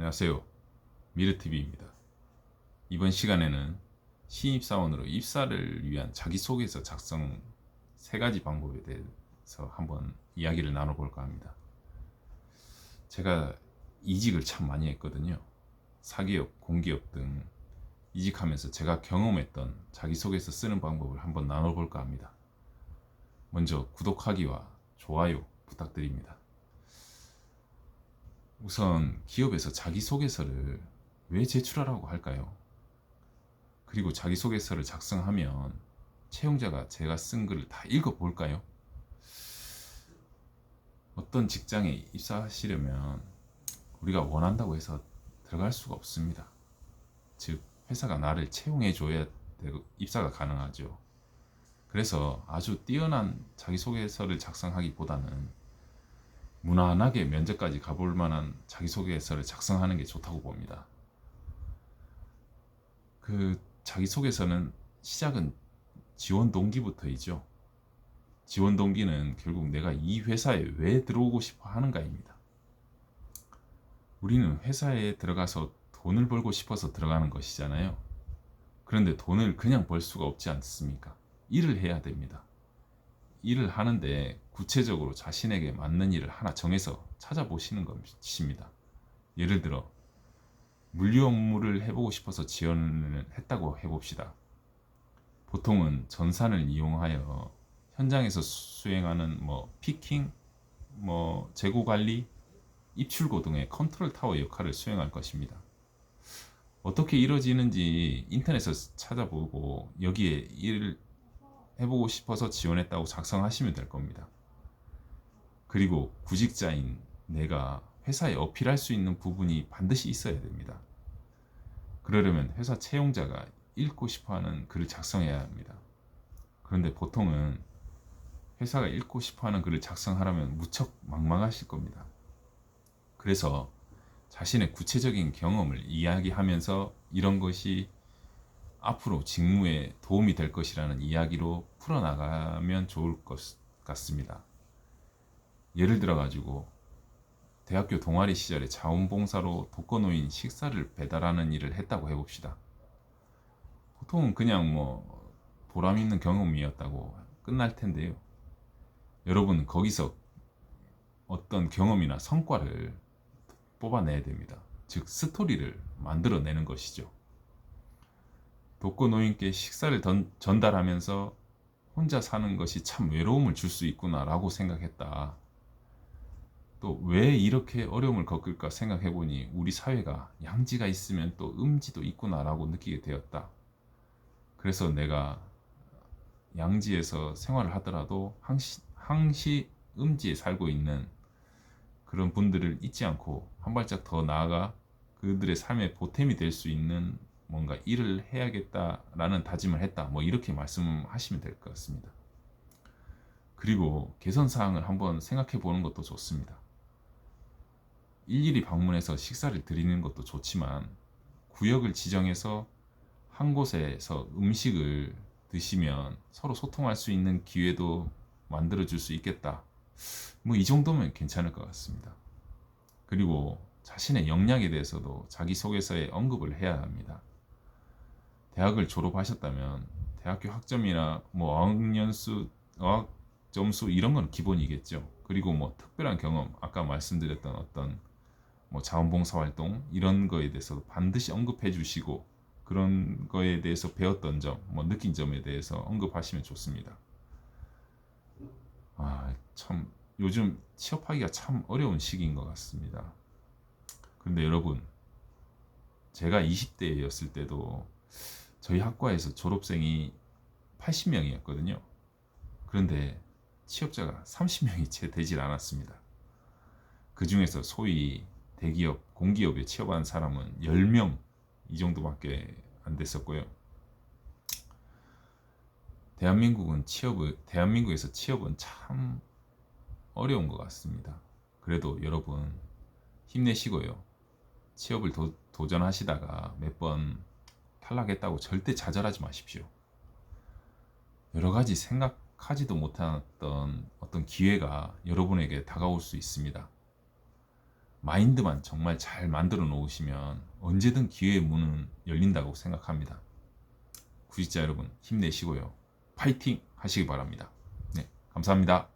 안녕하세요. 미르TV입니다. 이번 시간에는 신입사원으로 입사를 위한 자기소개서 작성 세 가지 방법에 대해서 한번 이야기를 나눠볼까 합니다. 제가 이직을 참 많이 했거든요. 사기업, 공기업 등 이직하면서 제가 경험했던 자기소개서 쓰는 방법을 한번 나눠볼까 합니다. 먼저 구독하기와 좋아요 부탁드립니다. 우선 기업에서 자기소개서를 왜 제출하라고 할까요? 그리고 자기소개서를 작성하면 채용자가 제가 쓴 글을 다 읽어볼까요? 어떤 직장에 입사하시려면 우리가 원한다고 해서 들어갈 수가 없습니다. 즉, 회사가 나를 채용해줘야 입사가 가능하죠. 그래서 아주 뛰어난 자기소개서를 작성하기보다는 무난하게 면접까지 가볼 만한 자기소개서를 작성하는 게 좋다고 봅니다. 그 자기소개서는 시작은 지원 동기부터이죠. 지원 동기는 결국 내가 이 회사에 왜 들어오고 싶어 하는가입니다. 우리는 회사에 들어가서 돈을 벌고 싶어서 들어가는 것이잖아요. 그런데 돈을 그냥 벌 수가 없지 않습니까? 일을 해야 됩니다. 일을 하는데 구체적으로 자신에게 맞는 일을 하나 정해서 찾아보시는 것입니다. 예를 들어 물류 업무를 해보고 싶어서 지원을 했다고 해봅시다. 보통은 전산을 이용하여 현장에서 수행하는 뭐 피킹, 뭐 재고 관리, 입출고 등의 컨트롤 타워 역할을 수행할 것입니다. 어떻게 이루어지는지 인터넷에서 찾아보고 여기에 일을 해보고 싶어서 지원했다고 작성하시면 될 겁니다. 그리고 구직자인 내가 회사에 어필할 수 있는 부분이 반드시 있어야 됩니다. 그러려면 회사 채용자가 읽고 싶어 하는 글을 작성해야 합니다. 그런데 보통은 회사가 읽고 싶어 하는 글을 작성하려면 무척 망망하실 겁니다. 그래서 자신의 구체적인 경험을 이야기하면서 이런 것이 앞으로 직무에 도움이 될 것이라는 이야기로 풀어나가면 좋을 것 같습니다. 예를 들어 가지고 대학교 동아리 시절에 자원봉사로 독거노인 식사를 배달하는 일을 했다고 해봅시다. 보통은 그냥 뭐 보람 있는 경험이었다고 끝날 텐데요. 여러분 거기서 어떤 경험이나 성과를 뽑아내야 됩니다. 즉 스토리를 만들어내는 것이죠. 독거 노인께 식사를 던, 전달하면서 혼자 사는 것이 참 외로움을 줄 수 있구나라고 생각했다. 또 왜 이렇게 어려움을 겪을까 생각해 보니 우리 사회가 양지가 있으면 또 음지도 있구나라고 느끼게 되었다. 그래서 내가 양지에서 생활을 하더라도 항시, 항시 음지에 살고 있는 그런 분들을 잊지 않고 한 발짝 더 나아가 그들의 삶의 보탬이 될 수 있는 뭔가 일을 해야겠다라는 다짐을 했다. 뭐 이렇게 말씀하시면 될 것 같습니다. 그리고 개선 사항을 한번 생각해 보는 것도 좋습니다. 일일이 방문해서 식사를 드리는 것도 좋지만 구역을 지정해서 한 곳에서 음식을 드시면 서로 소통할 수 있는 기회도 만들어 줄 수 있겠다. 뭐 이 정도면 괜찮을 것 같습니다. 그리고 자신의 역량에 대해서도 자기소개서에 언급을 해야 합니다. 대학을 졸업하셨다면 대학교 학점이나 뭐 어학연수, 어학 점수 이런 건 기본이겠죠. 그리고 뭐 특별한 경험, 아까 말씀드렸던 어떤 뭐 자원봉사 활동 이런 거에 대해서 반드시 언급해 주시고 그런 거에 대해서 배웠던 점, 뭐 느낀 점에 대해서 언급하시면 좋습니다. 아, 참 요즘 취업하기가 참 어려운 시기인 것 같습니다. 그런데 여러분, 제가 20대였을 때도 저희 학과에서 졸업생이 80명이었거든요. 그런데 취업자가 30명이 채 되질 않았습니다. 그 중에서 소위 대기업, 공기업에 취업한 사람은 10명 이 정도밖에 안 됐었고요. 대한민국은 취업을, 대한민국에서 취업은 참 어려운 것 같습니다. 그래도 여러분 힘내시고요. 취업을 도, 도전하시다가 몇번 탈락했다고 절대 좌절하지 마십시오. 여러 가지 생각하지도 못했던 어떤 기회가 여러분에게 다가올 수 있습니다. 마인드만 정말 잘 만들어 놓으시면 언제든 기회의 문은 열린다고 생각합니다. 구직자 여러분 힘내시고요. 파이팅 하시기 바랍니다. 네, 감사합니다.